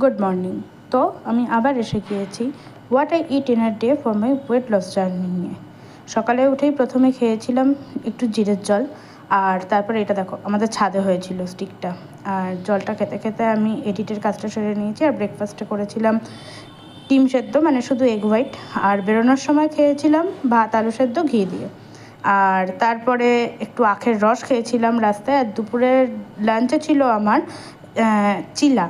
Good morning তো আমি আবার এসে গিয়েছি। What I eat in a day for my weight loss journey নিয়ে। সকালে উঠেই প্রথমে খেয়েছিলাম একটু জিরের জল। আর তারপরে এটা দেখো, আমাদের ছাদে হয়েছিল স্টিকটা আর জলটা খেতে খেতে আমি এডিটের কাজটা সেরে নিয়েছি আর ব্রেকফাস্টটা করেছিলাম ডিম সেদ্ধ মানে শুধু এগ হোয়াইট আর বেরোনোর সময় খেয়েছিলাম ভাত, আলু সেদ্ধ, ঘি দিয়ে। আর তারপরে একটু আখের রস খেয়েছিলাম রাস্তায়। আর দুপুরের লাঞ্চে ছিল আমার চিলা,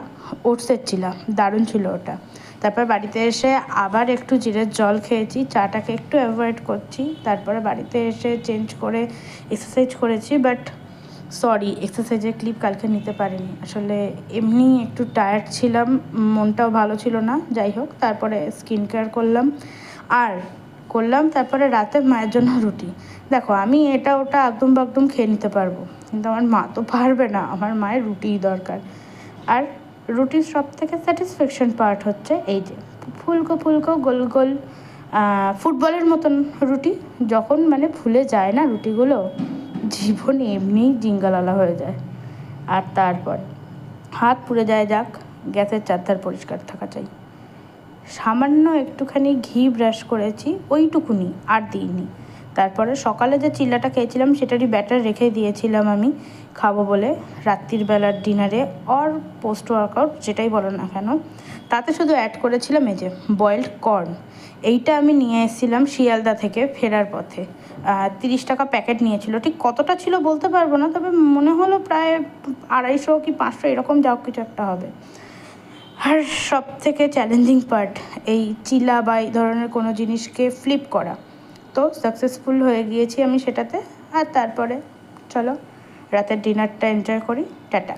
ওটসের চিলা, দারুণ ছিল ওটা। তারপর বাড়িতে এসে আবার একটু জিরের জল খেয়েছি, চাটাকে একটু অ্যাভয়েড করছি, তারপরে বাড়িতে এসে চেঞ্জ করে এক্সারসাইজ করেছি বাট সরি এক্সারসাইজের ক্লিপ কালকে নিতে পারিনি। আসলে এমনি একটু টায়ার্ড ছিলাম, মনটাও ভালো ছিল না, যাই হোক, তারপরে স্কিন কেয়ার করলাম। আর করলাম তারপরে রাতে মায়ের জন্য রুটি। দেখো, আমি এটা ওটা একদম বাকদম খেয়ে নিতে পারব, কিন্তু আমার মা তো পারবে না, আমার মায়ের রুটিই দরকার। আর রুটির সব থেকে স্যাটিসফ্যাকশন পার্ট হচ্ছে এই যে ফুলকো ফুলকো গোল গোল ফুটবলের মতন রুটি, যখন মানে ফুলে যায় না রুটিগুলো, জীবন এমনিই জিঙ্গালালা হয়ে যায়। আর তারপর, হাত পুড়ে যায় যাক, গ্যাসের চারধার পরিষ্কার থাকা চাই। সামান্য একটুখানি ঘি ব্রাশ করেছি, ওইটুকুনি, আর দিইনি। তারপরে সকালে যে চিল্লাটা খেয়েছিলাম, সেটারই ব্যাটার রেখে দিয়েছিলাম আমি খাব বলে রাত্রির বেলার ডিনারে অর পোস্ট ওয়ার্কআউট যেটাই বলো না কেন। তাতে শুধু অ্যাড করেছিলাম এই যে বয়েলড কর্ন এইটা আমি নিয়ে এসেছিলাম শিয়ালদা থেকে ফেরার পথে। তিরিশ টাকা প্যাকেট নিয়েছিল। ঠিক কতটা ছিল বলতে পারব না, তবে মনে হলো প্রায় আড়াইশো কি পাঁচশো এরকম যাও কিছু একটা হবে। আর সব থেকে চ্যালেঞ্জিং পার্ট এই চিলা বা এই ধরনের কোনো জিনিসকে ফ্লিপ করা। তো সাকসেসফুল হয়ে গিয়েছি আমি সেটাতে। আর তারপরে চলো রাতের ডিনারটা এনজয় করি। টাটা।